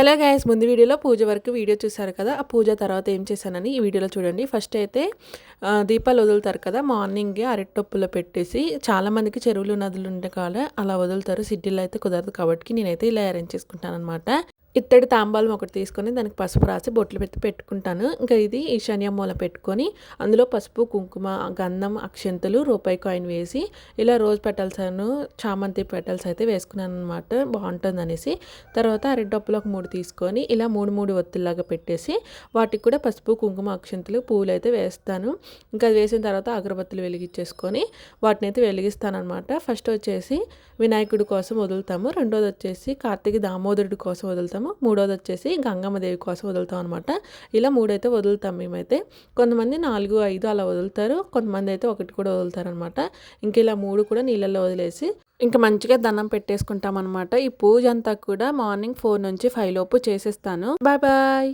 Hello guys ముందు వీడియోలో పూజ వరకు వీడియో చూసారు కదా ఆ పూజ తర్వాత ఏం చేశానని ఈ వీడియోలో చూడండి. ఫస్ట్ అయితే దీపాలు వదులుతారు కదా మార్నింగే అరటిటొప్పులో పెట్టేసి చాలామందికి చెరువులు నదులు ఉండే కాలే అలా వదులుతారు సిటీలో అయితే కుదరదు కాబట్టి నేనైతే ఇలా అరేంజ్ చేసుకుంటాను అనమాట ఇత్తడి తాంబాలం ఒకటి తీసుకొని దానికి పసుపు రాసి బొట్లు పెట్టి పెట్టుకుంటాను. ఇంకా ఇది ఈశాన్య మూల పెట్టుకొని అందులో పసుపు కుంకుమ గంధం అక్షంతలు రూపాయి కాయిన్ వేసి ఇలా రోజ్ పెటల్స్ను చామంతి పెటల్స్ అయితే వేసుకున్నాను అనమాట బాగుంటుంది అనేసి. తర్వాత అరటిడప్పులో ఒక మూడు తీసుకొని ఇలా మూడు మూడు ఒత్తుల్లాగా పెట్టేసి వాటికి కూడా పసుపు కుంకుమ అక్షంతలు పువ్వులు అయితే వేస్తాను. ఇంకా వేసిన తర్వాత అగరబత్తులు వెలిగించేసుకొని వాటిని అయితే వెలిగిస్తాను అనమాట ఫస్ట్ వచ్చేసి వినాయకుడి కోసం వదులుతాము. రెండోది వచ్చేసి కార్తీక దామోదరుడి కోసం వదులుతాము. మూడోది వచ్చేసి గంగమ్మ దేవి కోసం వదులుతాం అనమాట ఇలా మూడైతే వదులుతాం మేమైతే. కొంతమంది నాలుగు ఐదు అలా వదులుతారు. కొంతమంది అయితే ఒకటి కూడా వదులుతారనమాట ఇంకా ఇంక ఇలా మూడు కూడా నీళ్ళల్లో వదిలేసి ఇంకా మంచిగా దండం పెట్టేసుకుంటాం అనమాట ఈ పూజ అంతా కూడా మార్నింగ్ ఫోర్ నుంచి ఫైవ్ లోపు చేసేస్తాను. Bye bye.